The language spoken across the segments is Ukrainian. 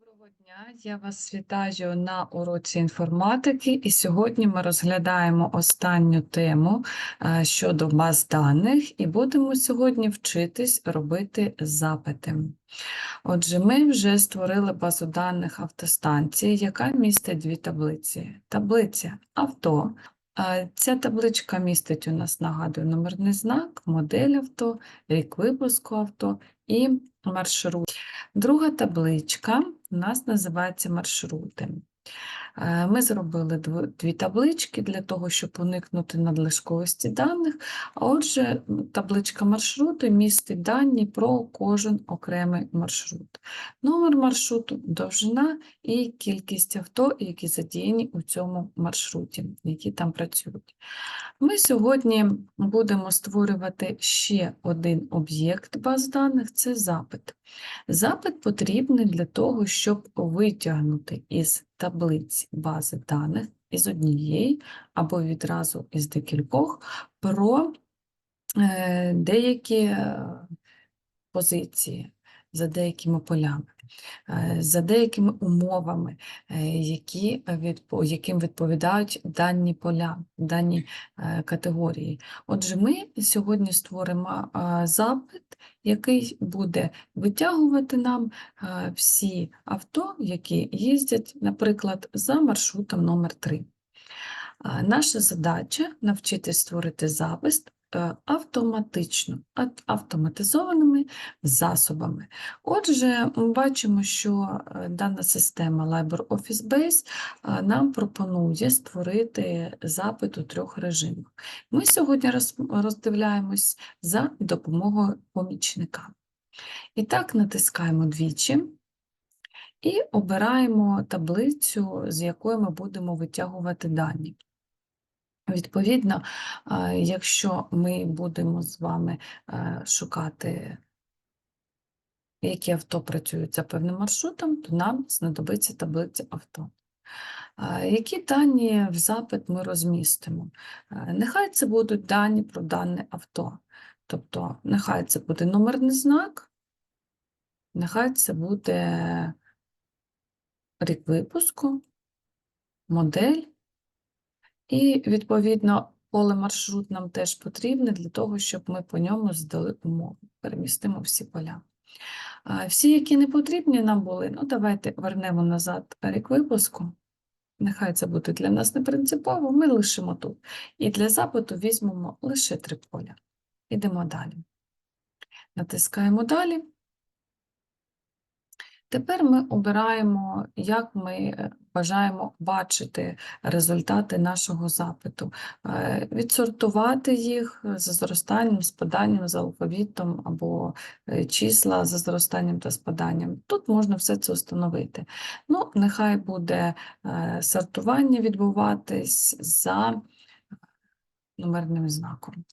Доброго дня, я вас вітаю на уроці інформатики, і сьогодні ми розглядаємо останню тему е, щодо баз даних, і будемо сьогодні вчитись робити запити. Отже, ми вже створили базу даних автостанції, яка містить дві таблиці. Таблиця авто. Е, Ця табличка містить у нас, нагадую, номерний знак, модель авто, рік випуску авто і маршрут. Друга табличка у нас називається маршрути. Е, Ми зробили дві таблички для того, щоб уникнути надлишковості даних. А отже, табличка маршруту містить дані про кожен окремий маршрут. Номер маршруту, довжина і кількість авто, які задіяні у цьому маршруті, які там працюють. Ми сьогодні будемо створювати ще один об'єкт баз даних це запит. Запит потрібний для того, щоб витягнути із таблиць бази даних із однієї або відразу із декількох про е, деякі е, позиції за деякими полями, за деякими умовами, е, які яким відповідають дані поля, дані е, категорії. Отже, ми сьогодні створимо е, запит, який буде витягувати нам е, всі авто, які їздять, наприклад, за маршрутом номер 3. Наша задача навчитись створити запис е, автоматично, автоматизованими засобами. Отже, ми бачимо, що е, дана система LibreOffice Base е, нам пропонує створити запит у трьох режимах. Ми сьогодні роздивляємось за допомогою помічника. І так, натискаємо двічі і обираємо таблицю, з якої ми будемо витягувати дані. Відповідно, якщо ми будемо з вами е, шукати, які авто працюють за певним маршрутом, то нам знадобиться таблиця авто. Які дані в запит ми розмістимо? Е, Нехай це будуть дані про дане авто. Тобто, нехай це буде номерний знак, нехай це буде рік випуску, модель, і, відповідно, поле маршрут нам теж потрібне для того, щоб ми по ньому здали умову. Перемістимо всі поля. Всі, які не потрібні нам були, ну давайте вернемо назад рік випуску. Нехай це буде для нас не принципово, ми лишимо тут. І для запиту візьмемо лише три поля. Ідемо далі. Натискаємо далі. Тепер ми обираємо, як ми е, бажаємо бачити результати нашого запиту, Е, відсортувати їх за зростанням, спаданням, за алфавітом або е, числа за зростанням та спаданням. Тут можна все це встановити. Ну, нехай буде сортування відбуватись за номерним знаком.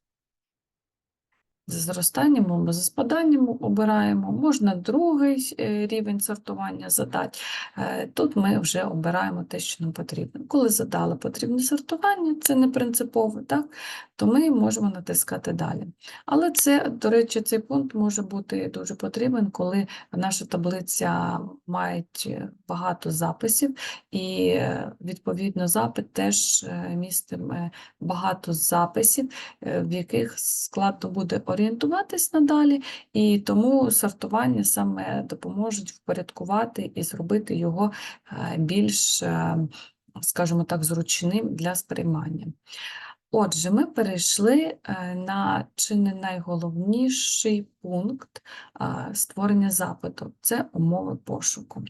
За зростанням або за спаданням обираємо. Можна другий е, рівень сортування задати. Е, Тут ми вже обираємо те, що нам потрібно. Коли задали потрібне сортування, це не принципово, так? то ми можемо натискати далі. Але це, до речі, цей пункт може бути дуже потрібен, коли наша таблиця має багато записів, і е, відповідно запит теж е, містиме багато записів, е, в яких складно буде орієнтуватись надалі, і тому сортування саме допоможуть впорядкувати і зробити його е, більш, е, скажімо так, зручним для сприймання. Отже, ми перейшли е, на чи не найголовніший пункт створення запиту це умови пошуку.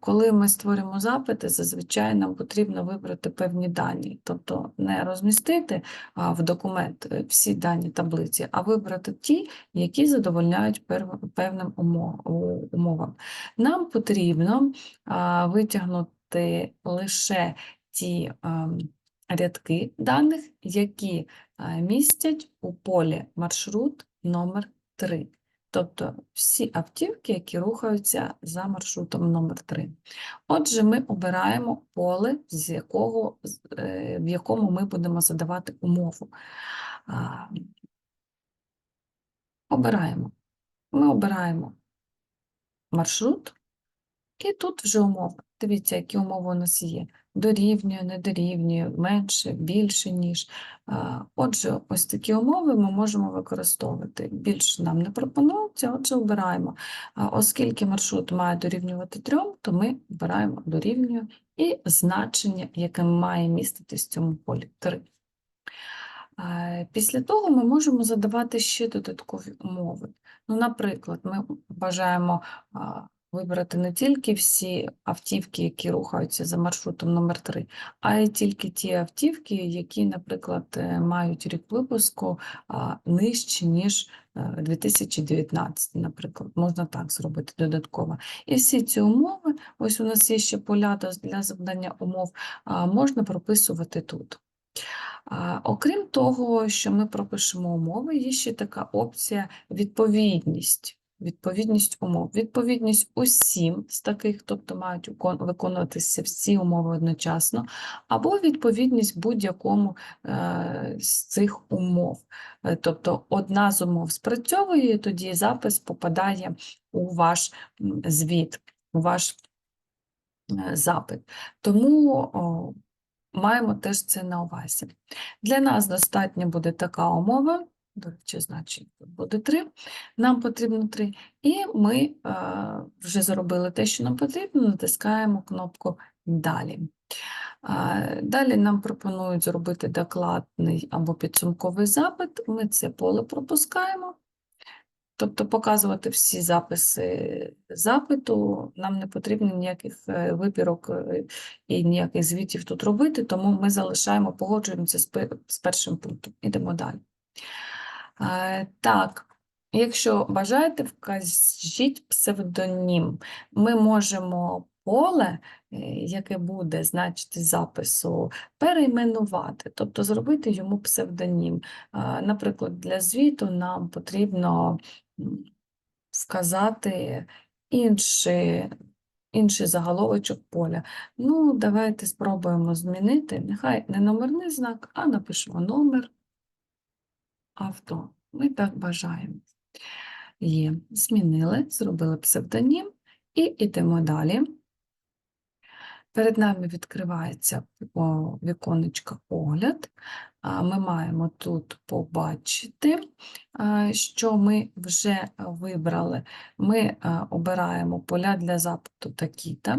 Коли ми створюємо запити, зазвичай нам потрібно вибрати певні дані, тобто не розмістити в документ е, всі дані таблиці, а вибрати ті, які задовольняють певним умовам. Нам потрібно витягнути лише ті ем, рядки даних, які е, містять у полі маршрут номер 3. Тобто всі автівки, які рухаються за маршрутом номер 3. Отже, ми обираємо поле, з якого, е, в якому ми будемо задавати умову. Обираємо. Ми обираємо маршрут, І тут вже умови. Дивіться, які умови у нас є. Дорівнює, не дорівнює, менше, більше, ніж. Отже, ось такі умови ми можемо використовувати. Більше нам не пропонується, отже, обираємо. Оскільки маршрут має дорівнювати трьом, то ми обираємо дорівнює і значення, яке має міститись в цьому полі 3. Після того ми можемо задавати ще додаткові умови. Ну, наприклад, ми бажаємо вибрати не тільки всі автівки, які рухаються за маршрутом номер 3, а й тільки ті автівки, які, наприклад, е, мають рік випуску нижче, ніж е, 2019, наприклад, можна так зробити додатково. І всі ці умови, ось у нас є ще поля для завдання умов, можна прописувати тут. Окрім того, що ми пропишемо умови, є ще така опція відповідність. Відповідність умов. Відповідність усім з таких, тобто мають виконуватися всі умови одночасно, або відповідність будь-якому е, з цих умов. Е, Тобто одна з умов спрацьовує, тоді запис попадає у ваш звіт, у ваш е, запит. Тому маємо теж це на увазі. Для нас достатньо буде така умова, до речі, значить буде 3, нам потрібно 3, і ми е, вже зробили те, що нам потрібно, натискаємо кнопку Далі. Е, Далі нам пропонують зробити докладний або підсумковий запит. Ми це поле пропускаємо. Тобто показувати всі записи запиту, нам не потрібно ніяких е, вибірок е, і ніяких звітів тут робити, тому ми залишаємо, погоджуємося з першим пунктом. Ідемо далі. Е, Так, якщо бажаєте, вкажіть псевдонім. Ми можемо поле, е, яке буде значити запису, перейменувати, тобто зробити йому псевдонім. Е, Наприклад, для звіту нам потрібно вказати інший, інший заголовочок поля. Ну, давайте спробуємо змінити. Нехай не номерний знак, а напишемо номер авто. Ми так бажаємо. Є. Змінили, зробили псевдонім і йдемо далі. Перед нами відкривається віконечко огляд. Ми маємо тут побачити, що ми вже вибрали. Ми обираємо поля для запиту такі-то.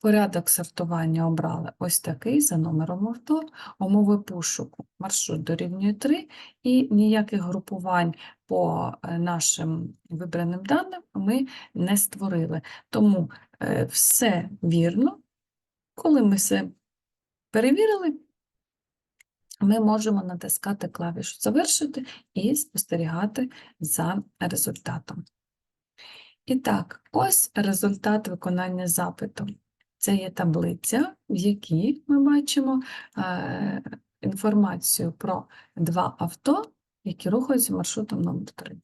Порядок сортування обрали ось такий за номером авто, умови пошуку. Маршрут дорівнює 3 і ніяких групувань по е, нашим вибраним даним ми не створили. Тому е, все вірно. Коли ми все перевірили, ми можемо натискати клавішу Завершити і спостерігати за результатом. І так, ось результат виконання запиту. Це є таблиця, в якій ми бачимо е, інформацію про два авто, які рухаються маршрутом номер 3.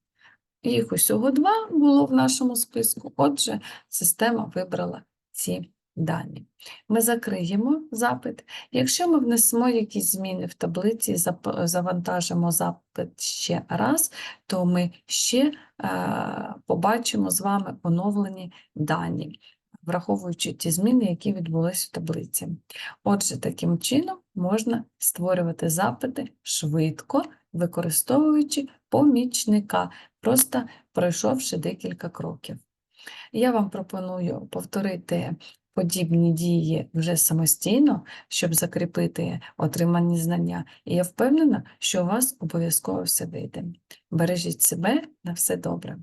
Їх усього два було в нашому списку, отже, система вибрала ці дані. Ми закриємо запит. Якщо ми внесемо якісь зміни в таблиці, завантажимо запит ще раз, то ми ще е, побачимо з вами оновлені дані, враховуючи ті зміни, які відбулись в таблиці. Отже, таким чином можна створювати запити швидко, використовуючи помічника, просто пройшовши декілька кроків. Я вам пропоную повторити подібні дії вже самостійно, щоб закріпити отримані знання, і я впевнена, що у вас обов'язково все вийде. Бережіть себе, на все добре.